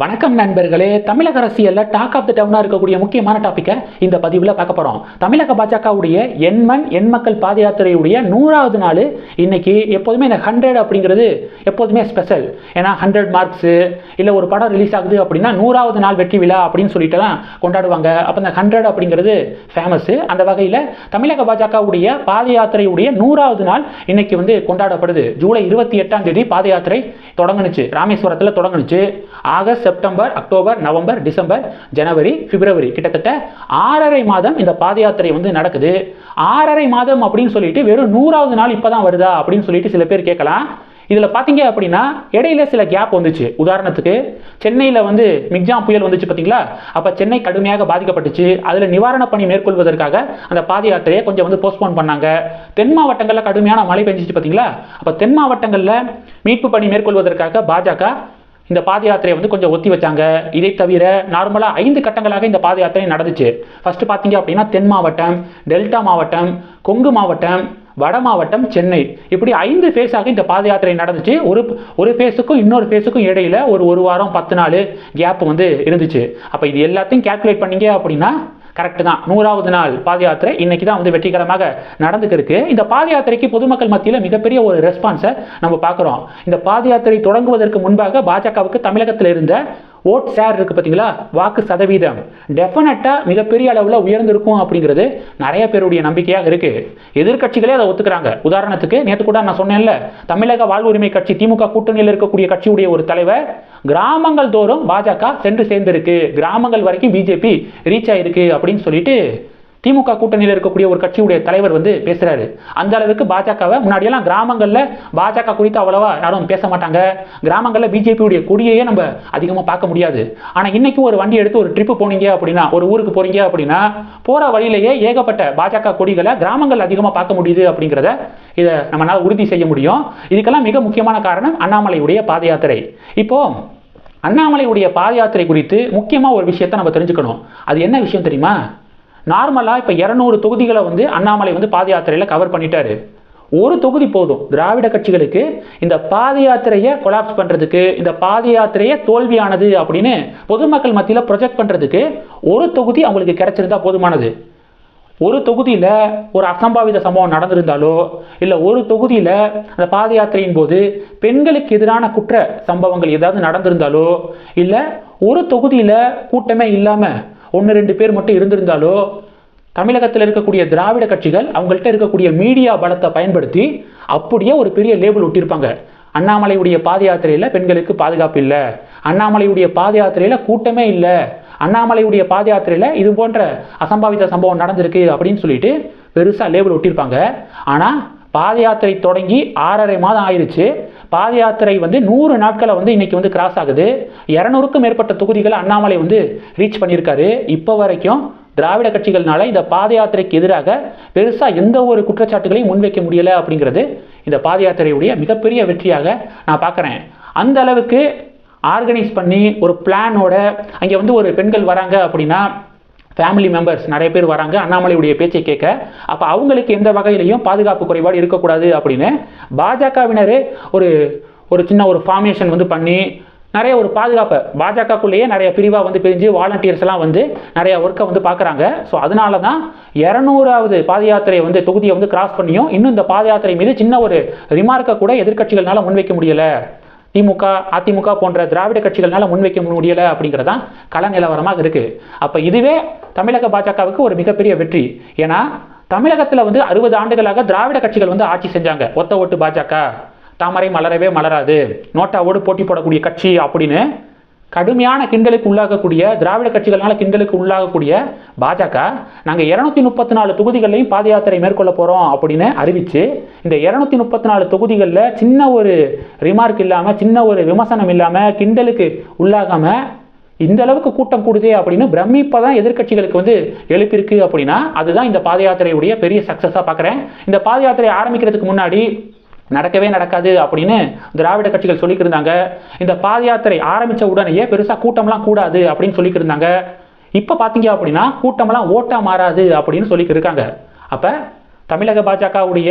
வணக்கம் நண்பர்களே. தமிழக அரசியலில் டாக் ஆஃப் த டவுனாக இருக்கக்கூடிய முக்கியமான டாப்பிக்கை இந்த பதிவில் பார்க்க போகிறோம் தமிழக பாஜகவுடைய எண்மண் எண்மக்கள் பாத யாத்திரையுடைய நூறாவது நாள் இன்னைக்கு எப்போதுமே இந்த ஹண்ட்ரட் அப்படிங்கிறது எப்போதுமே ஸ்பெஷல் ஏன்னா ஹண்ட்ரட் மார்க்ஸு இல்லை ஒரு படம் ரிலீஸ் ஆகுது அப்படின்னா நூறாவது நாள் வெற்றி விழா அப்படின்னு சொல்லிட்டு தான் கொண்டாடுவாங்க. அப்போ இந்த ஹண்ட்ரட் அப்படிங்கிறது ஃபேமஸ்ஸு அந்த வகையில் தமிழக பாஜகவுடைய பாத யாத்திரையுடைய நூறாவது நாள் இன்னைக்கு வந்து கொண்டாடப்படுது. ஜூலை இருபத்தி எட்டாம் தேதி பாத யாத்திரை தொடங்குனுச்சு. ராமேஸ்வரத்தில் தொடங்குனுச்சு. August September October November December ஜனவரி பிப்ரவரி. கிட்டத்தட்ட ஆறரை மாதம் இந்த பாத யாத்திரை வந்து நடக்குது. ஆறரை மாதம் அப்படின்னு சொல்லிட்டு வெறும் நூறாவது நாள் இப்பதான் வருதா அப்படின்னு சொல்லிட்டு சில பேர் கேட்கலாம். இதில் பார்த்தீங்க அப்படின்னா இடையில சில கேப் வந்துச்சு. உதாரணத்துக்கு சென்னையில் வந்து மிக்ஜாம் புயல் வந்துச்சு பார்த்தீங்களா அப்போ சென்னை கடுமையாக பாதிக்கப்பட்டுச்சு. அதில் நிவாரணப் பணி மேற்கொள்வதற்காக அந்த பாத யாத்திரையை கொஞ்சம் வந்து போஸ்ட்போன் பண்ணாங்க. தென் மாவட்டங்களில் கடுமையான மழை பெஞ்சிச்சு பார்த்தீங்களா அப்போ தென் மாவட்டங்களில் மீட்பு பணி மேற்கொள்வதற்காக பாஜக இந்த பாத யாத்திரையை வந்து கொஞ்சம் ஒத்தி வச்சாங்க. இதை தவிர நார்மலாக ஐந்து கட்டங்களாக இந்த பாத யாத்திரை நடந்துச்சு. ஃபர்ஸ்ட் பார்த்தீங்க அப்படின்னா தென் மாவட்டம் டெல்டா மாவட்டம் கொங்கு மாவட்டம் வட மாவட்டம் சென்னை. இப்படி ஐந்து ஃபேஸாக இந்த பாத யாத்திரை நடந்துச்சு. ஒரு ஒரு ஃபேஸுக்கும் இன்னொரு ஃபேஸுக்கும் இடையில ஒரு ஒரு வாரம் பத்து நாள் கேப் வந்து இருந்துச்சு. அப்போ இது எல்லாத்தையும் கேல்குலேட் பண்ணீங்க அப்படின்னா கரெக்டு தான். நூறாவது நாள் பாத யாத்திரை இன்னைக்கு தான் வந்து வெற்றிகரமாக நடந்துக்கிருக்கு இந்த பாத யாத்திரைக்கு பொதுமக்கள் மத்தியில் மிகப்பெரிய ஒரு ரெஸ்பான்ஸை நம்ம பார்க்குறோம். இந்த பாத யாத்திரை தொடங்குவதற்கு முன்பாக பாஜகவுக்கு தமிழகத்தில் இருந்த ஓட் ஷேர் இருக்குது பார்த்தீங்களா? வாக்கு சதவீதம். டெஃபினட்டாக மிகப்பெரிய அளவில் உயர்ந்திருக்கும் அப்படிங்கிறது நிறைய பேருடைய நம்பிக்கையாக இருக்குது எதிர்க்கட்சிகளே அதை ஒத்துக்கிறாங்க. உதாரணத்துக்கு நேற்று கூட நான் சொன்னேன்ல தமிழக வாழ்வுரிமை கட்சி திமுக கூட்டணியில் இருக்கக்கூடிய கட்சியுடைய ஒரு தலைவர் கிராமங்கள் தோறும் பாஜக சென்று சேர்ந்திருக்கு. கிராமங்கள் வரைக்கும் பிஜேபி ரீச் ஆயிருக்கு அப்படின்னு சொல்லிட்டு திமுக கூட்டணியில் இருக்கக்கூடிய ஒரு கட்சியுடைய தலைவர் வந்து பேசுறாரு. அந்த அளவுக்கு பாஜகவை முன்னாடியெல்லாம் கிராமங்களில் பாஜக குறித்து அவ்வளவா யாரும் பேச மாட்டாங்க. கிராமங்களில் பிஜேபியுடைய கொடியையே நம்ம அதிகமாக பார்க்க முடியாது. ஆனால் இன்னைக்கு ஒரு வண்டி எடுத்து ஒரு ட்ரிப்பு போனீங்க அப்படின்னா ஒரு ஊருக்கு போறீங்க அப்படின்னா போற வழியிலேயே ஏகப்பட்ட பாஜக கொடிகளை கிராமங்கள் அதிகமாக பார்க்க முடியுது அப்படிங்கிறத இதை நம்மளால் உறுதி செய்ய முடியும். இதுக்கெல்லாம் மிக முக்கியமான காரணம் அண்ணாமலையுடைய பாத யாத்திரை இப்போ அண்ணாமலையுடைய பாத யாத்திரை குறித்து முக்கியமாக ஒரு விஷயத்தை நம்ம தெரிஞ்சுக்கணும். அது என்ன விஷயம் தெரியுமா? நார்மலாக இப்போ இரநூறு தொகுதிகளை வந்து அண்ணாமலை வந்து பாத யாத்திரையில் கவர் பண்ணிட்டாரு. ஒரு தொகுதி போதும். திராவிட கட்சிகளுக்கு இந்த பாத யாத்திரையை கொலாப்ஸ் பண்ணுறதுக்கு இந்த பாத யாத்திரையை தோல்வியானது அப்படின்னு பொதுமக்கள் மத்தியில் ப்ரொஜெக்ட் பண்ணுறதுக்கு ஒரு தொகுதி அவங்களுக்கு கிடைச்சிருந்தா போதுமானது. ஒரு தொகுதியில் ஒரு அசம்பாவித சம்பவம் நடந்திருந்தாலோ இல்லை ஒரு தொகுதியில் அந்த பாத யாத்திரையின் போது பெண்களுக்கு எதிரான குற்ற சம்பவங்கள் ஏதாவது நடந்திருந்தாலோ இல்லை ஒரு தொகுதியில் கூட்டமே இல்லாமல் ஒன்று ரெண்டு பேர் மட்டும் இருந்திருந்தாலோ தமிழகத்தில் இருக்கக்கூடிய திராவிட கட்சிகள் அவங்கள்ட்ட இருக்கக்கூடிய மீடியா பலத்தை பயன்படுத்தி அப்படியே ஒரு பெரிய லேபிள் ஒட்டியிருப்பாங்க. அண்ணாமலையுடைய பாத யாத்திரையில் பெண்களுக்கு பாதுகாப்பு இல்லை. அண்ணாமலையுடைய பாத யாத்திரையில் கூட்டமே இல்லை. அண்ணாமலையுடைய பாத யாத்திரையில் இது போன்ற அசம்பாவித சம்பவம் நடந்திருக்கு அப்படின்னு சொல்லிட்டு பெருசாக லேபிள் ஒட்டியிருப்பாங்க. ஆனால் பாத யாத்திரை தொடங்கி ஆறரை மாதம் ஆயிடுச்சு பாத யாத்திரை வந்து நூறு நாட்களை வந்து இன்னைக்கு வந்து கிராஸ் ஆகுது. இரநூறுக்கும் மேற்பட்ட தொகுதிகளை அண்ணாமலை வந்து ரீச் பண்ணியிருக்காரு. இப்போ வரைக்கும் திராவிட கட்சிகள்னால இந்த பாத யாத்திரைக்கு எதிராக பெருசாக எந்த ஒரு குற்றச்சாட்டுகளையும் முன்வைக்க முடியலை அப்படிங்கிறது இந்த பாத யாத்திரையுடைய மிகப்பெரிய வெற்றியாக நான் பார்க்குறேன். அந்த அளவுக்கு ஆர்கனைஸ் பண்ணி ஒரு பிளானோட அங்கே வந்து ஒரு பெண்கள் வராங்க அப்படின்னா ஃபேமிலி மெம்பர்ஸ் நிறைய பேர் வராங்க அண்ணாமலையுடைய பேச்சை கேட்க அப்போ அவங்களுக்கு எந்த வகையிலையும் பாதுகாப்பு குறைபாடு இருக்கக்கூடாது அப்படின்னு பாஜகவினர் ஒரு ஒரு சின்ன ஒரு ஃபார்மேஷன் வந்து பண்ணி நிறைய ஒரு பாதுகாப்பை பாஜகக்குள்ளேயே நிறைய பிரிவாக வந்து பிரிஞ்சு வாலண்டியர்ஸ் எல்லாம் வந்து நிறைய ஒர்க்கை வந்து பார்க்குறாங்க. ஸோ அதனால தான் இரநூறாவது பாத யாத்திரையை வந்து தொகுதியை வந்து கிராஸ் பண்ணியும் இன்னும் இந்த பாத யாத்திரை மீது சின்ன ஒரு ரிமார்க்கை கூட எதிர்கட்சிகள்னால முன்வைக்க முடியலை. திமுக அதிமுக போன்ற திராவிட கட்சிகள்னால முன்வைக்க முடியலை அப்படிங்கிறதான் கள நிலவரமாக இருக்குது அப்போ இதுவே தமிழக பாஜகவுக்கு ஒரு மிகப்பெரிய வெற்றி. ஏன்னா தமிழகத்தில் வந்து அறுபது ஆண்டுகளாக திராவிட கட்சிகள் வந்து ஆட்சி செஞ்சாங்க. ஒத்த ஓட்டு பாஜக. தாமரை மலரவே மலராது. நோட்டாவோடு போட்டி போடக்கூடிய கட்சி அப்படின்னு கடுமையான கிண்டலுக்கு உள்ளாகக்கூடிய திராவிட கட்சிகள்னால கிண்டலுக்கு உள்ளாகக்கூடிய பாஜக நாங்கள் இரநூத்தி முப்பத்தி நாலு தொகுதிகளையும் பாத யாத்திரை மேற்கொள்ள போகிறோம் அப்படின்னு அறிவித்து இந்த இரநூத்தி முப்பத்தி நாலு தொகுதிகளில் சின்ன ஒரு ரிமார்க் இல்லாமல் சின்ன ஒரு விமர்சனம் இல்லாமல் கிண்டலுக்கு உள்ளாகாமல் இந்த அளவுக்கு கூட்டம் கூடுதே அப்படின்னு பிரமிப்பை தான் எதிர்க்கட்சிகளுக்கு வந்து எழுப்பியிருக்கு அப்படின்னா அதுதான் இந்த பாத யாத்திரையுடைய பெரிய சக்ஸஸாக பார்க்குறேன் இந்த பாத யாத்திரை ஆரம்பிக்கிறதுக்கு முன்னாடி நடக்கவே நடக்காது அப்படின்னு திராவிட கட்சிகள் சொல்லிக்கிருந்தாங்க இந்த பாத யாத்திரை ஆரம்பித்த உடனேயே பெருசாக கூட்டம்லாம் கூடாது அப்படின்னு சொல்லிக்கிருந்தாங்க இப்போ பார்த்தீங்க அப்படின்னா கூட்டம்லாம் ஓட்டா மாறாது அப்படின்னு சொல்லிக்கிருக்காங்க அப்போ தமிழக பாஜகவுடைய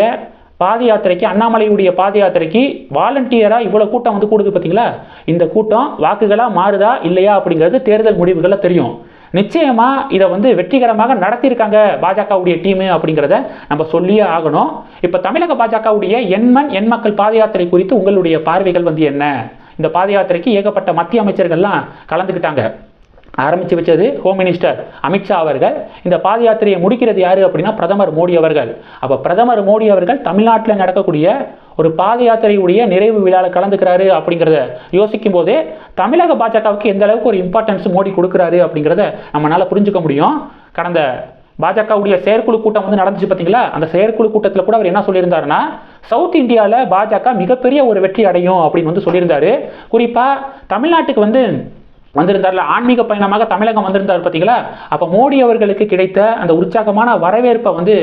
பாத யாத்திரைக்கு அண்ணாமலையுடைய பாத யாத்திரைக்கு வாலண்டியராக இவ்வளோ கூட்டம் வந்து கூடுது பார்த்தீங்களா இந்த கூட்டம் வாக்குகளாக மாறுதா இல்லையா அப்படிங்கிறது தேர்தல் முடிவுகளில் தெரியும். நிச்சயமாக இதை வந்து வெற்றிகரமாக நடத்தியிருக்காங்க பாஜகவுடைய டீமு அப்படிங்கிறத நம்ம சொல்லியே ஆகணும். இப்போ தமிழக பாஜகவுடைய எண்மண் எண் மக்கள் பாத யாத்திரை குறித்து உங்களுடைய பார்வைகள் வந்து என்ன? இந்த பாத யாத்திரைக்கு ஏகப்பட்ட மத்திய அமைச்சர்கள்லாம் கலந்துக்கிட்டாங்க. ஆரம்பித்து வச்சது ஹோம் மினிஸ்டர் அமித்ஷா அவர்கள். இந்த பாத யாத்திரையை முடிக்கிறது யார் அப்படின்னா பிரதமர் மோடி அவர்கள். அப்போ பிரதமர் மோடி அவர்கள் தமிழ்நாட்டில் நடக்கக்கூடிய ஒரு பாத யாத்திரையுடைய நிறைவு விழாவில் கலந்துக்கிறாரு அப்படிங்கிறத யோசிக்கும் போதே தமிழக பாஜகவுக்கு எந்த அளவுக்கு ஒரு இம்பார்ட்டன்ஸ் மோடி கொடுக்குறாரு அப்படிங்கிறத நம்மளால் புரிஞ்சுக்க முடியும். கடந்த பாஜகவுடைய செயற்குழு கூட்டம் வந்து நடந்துச்சு பார்த்தீங்களா அந்த செயற்குழு கூட்டத்தில் கூட அவர் என்ன சொல்லியிருந்தாருன்னா சவுத் இந்தியாவில் பாஜக மிகப்பெரிய ஒரு வெற்றி அடையும் அப்படின்னு வந்து சொல்லியிருந்தாரு. குறிப்பாக தமிழ்நாட்டுக்கு வந்து வந்திருந்தார்ல ஆன்மீக பயணமாக தமிழகம் வந்திருந்தார் பார்த்தீங்களா? அப்போ மோடி அவர்களுக்கு கிடைத்த அந்த உற்சாகமான வரவேற்பை வந்து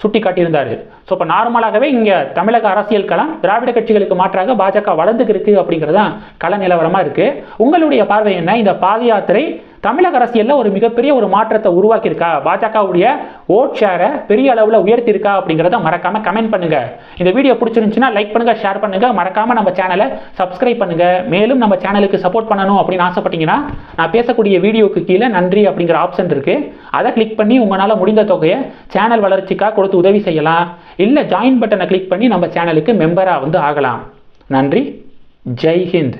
சுட்டி காட்டியிருந்தார் ஸோ இப்போ நார்மலாகவே இங்கே தமிழக அரசியல் களம் திராவிட கட்சிகளுக்கு மாற்றாக பாஜக வளர்ந்துக்கிருக்கு அப்படிங்கிறது தான் கள நிலவரமாக இருக்குது உங்களுடைய பார்வை என்ன? இந்த பாத யாத்திரை தமிழக அரசியலில் ஒரு மிகப்பெரிய ஒரு மாற்றத்தை உருவாக்கியிருக்கா? பாஜகவுடைய ஓட் ஷேரை பெரிய அளவில் உயர்த்தியிருக்கா அப்படிங்கிறத மறக்காமல் கமெண்ட் பண்ணுங்க. இந்த வீடியோ பிடிச்சிருந்துச்சுன்னா லைக் பண்ணுங்க ஷேர் பண்ணுங்க. மறக்காம நம்ம சேனலை சப்ஸ்கிரைப் பண்ணுங்க. மேலும் நம்ம சேனலுக்கு சப்போர்ட் பண்ணணும் அப்படின்னு ஆசைப்பட்டீங்கன்னா நான் பேசக்கூடிய வீடியோக்கு கீழே நன்றி அப்படிங்கிற ஆப்ஷன் இருக்கு. அதை கிளிக் பண்ணி உங்களால் முடிந்த தொகையை சேனல் வளர்ச்சிக்காக கொடுத்து உதவி செய்யலாம். இல்லை ஜாயின் பட்டனை கிளிக் பண்ணி நம்ம சேனலுக்கு மெம்பராக வந்து ஆகலாம். நன்றி. ஜெய் ஹிந்த்.